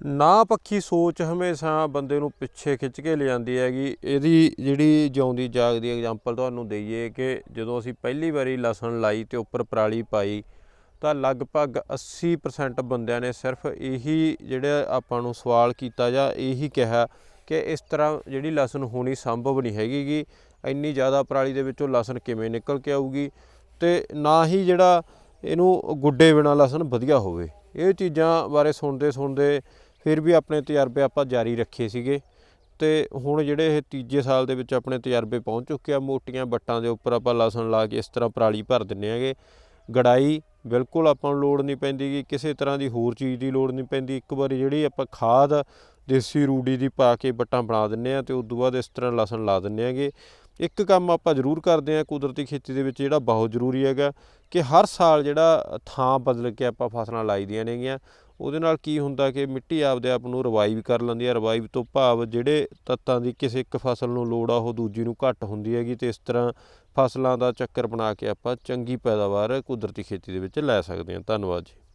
ਨਾ ਪੱਖੀ ਸੋਚ ਹਮੇਸ਼ਾ ਬੰਦੇ ਨੂੰ ਪਿੱਛੇ ਖਿੱਚ ਕੇ ਲਿਆਂਦੀ ਹੈਗੀ। ਇਹਦੀ ਜਿਹੜੀ ਜਿਉਂਦੀ ਜਾਗਦੀ ਐਗਜ਼ਾਮਪਲ ਤੁਹਾਨੂੰ ਦਈਏ ਕਿ ਜਦੋਂ ਅਸੀਂ ਪਹਿਲੀ ਵਾਰੀ ਲਸਣ ਲਾਈ ਤੇ ਉੱਪਰ ਪਰਾਲੀ ਪਾਈ, ਤਾਂ ਲਗਭਗ 80% ਬੰਦਿਆਂ ਨੇ ਸਿਰਫ ਇਹੀ ਜਿਹੜੇ ਆਪਾਂ ਨੂੰ ਸਵਾਲ ਕੀਤਾ ਜਾਂ ਇਹੀ ਕਿਹਾ ਕਿ ਇਸ ਤਰ੍ਹਾਂ ਜਿਹੜੀ ਲਸਣ ਹੋਣੀ ਸੰਭਵ ਨਹੀਂ ਹੈਗੀ ਗੀ ਇੰਨੀ ਜ਼ਿਆਦਾ ਪਰਾਲੀ ਦੇ ਵਿੱਚੋਂ ਲਸਣ ਕਿਵੇਂ ਨਿਕਲ ਕੇ ਆਊਗੀ ਤੇ ਨਾ ਹੀ ਜਿਹੜਾ ਇਹਨੂੰ ਗੁੱਡੇ ਬਿਨਾ ਲਸਣ ਵਧੀਆ ਹੋਵੇ। ਇਹ ਚੀਜ਼ਾਂ ਬਾਰੇ ਸੁਣਦੇ ਸੁਣਦੇ ਫਿਰ ਵੀ ਆਪਣੇ ਤਜਰਬੇ ਆਪਾਂ ਜਾਰੀ ਰੱਖੇ ਸੀਗੇ। ਤੇ ਹੁਣ ਜਿਹੜੇ ਇਹ ਤੀਜੇ ਸਾਲ ਦੇ ਵਿੱਚ ਆਪਣੇ ਤਜਰਬੇ ਪਹੁੰਚ ਚੁੱਕੇ ਆ, ਮੋਟੀਆਂ ਬੱਟਾਂ ਦੇ ਉੱਪਰ ਆਪਾਂ ਲਸਣ ਲਾ ਕੇ ਇਸ ਤਰ੍ਹਾਂ ਪਰਾਲੀ ਭਰ ਦਿੰਨੇ ਆਗੇ। ਗੜਾਈ ਬਿਲਕੁਲ ਆਪਾਂ ਨੂੰ ਲੋੜ ਨਹੀਂ ਪੈਂਦੀ ਗੀ, ਕਿਸੇ ਤਰ੍ਹਾਂ ਦੀ ਹੋਰ ਚੀਜ਼ ਦੀ ਲੋੜ ਨਹੀਂ ਪੈਂਦੀ। ਇੱਕ ਵਾਰੀ ਜਿਹੜੀ ਆਪਾਂ ਖਾਦ ਦੇਸੀ ਰੂੜੀ ਦੀ ਪਾ ਕੇ ਵੱਟਾਂ ਬਣਾ ਦਿੰਨੇ ਆ ਤੇ ਉਸ ਤੋਂ ਬਾਅਦ ਇਸ ਤਰ੍ਹਾਂ ਲਸਣ ਲਾ ਦਿੰਨੇ ਆਗੇ ਇੱਕ ਕੰਮ ਆਪਾਂ ਜ਼ਰੂਰ ਕਰਦੇ ਆ ਕੁਦਰਤੀ ਖੇਤੀ ਦੇ ਵਿੱਚ ਜਿਹੜਾ ਬਹੁਤ ਜ਼ਰੂਰੀ ਹੈਗਾ ਕਿ ਹਰ ਸਾਲ ਜਿਹੜਾ ਥਾਂ ਬਦਲ ਕੇ ਆਪਾਂ ਫਸਲਾਂ ਲਾਈ ਦੀਆਂ ਨੇਗੀਆਂ। ਉਹਦੇ ਨਾਲ ਕੀ ਹੁੰਦਾ ਕਿ ਮਿੱਟੀ ਆਪਦੇ ਆਪ ਨੂੰ ਰਿਵਾਈਵ ਕਰ ਲੈਂਦੀ ਹੈ ਰਿਵਾਈਵ ਤੋਂ ਭਾਵ ਜਿਹੜੇ ਤੱਤਾਂ ਦੀ ਕਿਸੇ ਇੱਕ ਫਸਲ ਨੂੰ ਲੋੜ ਆ, ਉਹ ਦੂਜੀ ਨੂੰ ਘੱਟ ਹੁੰਦੀ ਹੈਗੀ ਤੇ ਇਸ ਤਰ੍ਹਾਂ ਫਸਲਾਂ ਦਾ ਚੱਕਰ ਬਣਾ ਕੇ ਆਪਾਂ ਚੰਗੀ ਪੈਦਾਵਾਰ ਕੁਦਰਤੀ ਖੇਤੀ ਦੇ ਵਿੱਚ ਲੈ ਸਕਦੇ ਹਾਂ। ਧੰਨਵਾਦ ਜੀ।